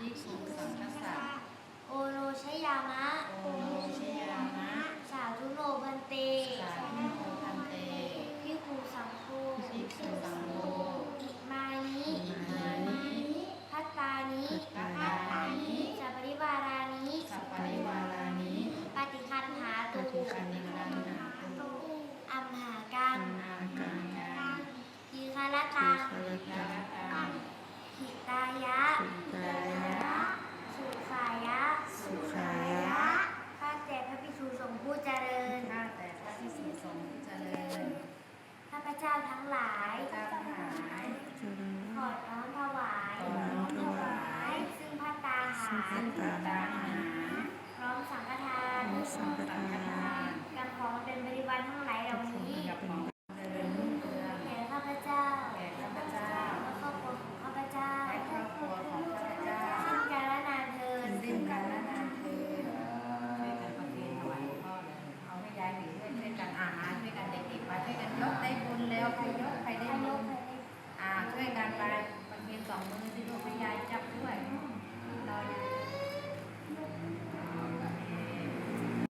ภิกษุสังฆสะโอโนชยามะ โอโนชยามะ สาธุโนพันเต สาธุโนพันเตพิคูสังโฆภิกษุสังโฆอิมานิอิมานิพัตตานิพัตตานิสัพปริวารานิสัพปริวารานิปฏิคันหาตุปฏิคันหาตุ อัมหากัง อาการการ ยีคารตัง วิคารตัง หิตายะ กายะ สุขายะ สุขายะ ข้าแต่พระภิกษุสงฆ์ผู้เจริญ ข้าแต่พระภิกษุสงฆ์ผู้เจริญ ข้าพเจ้าทั้งหลาย เจ้าทั้งหลาย ขอน้อมถวาย ขอน้อมถวาย ซึ่งพระตาหารซึ่งตาอาหารพร้อมสังฆทานสังฆทานกับของเป็น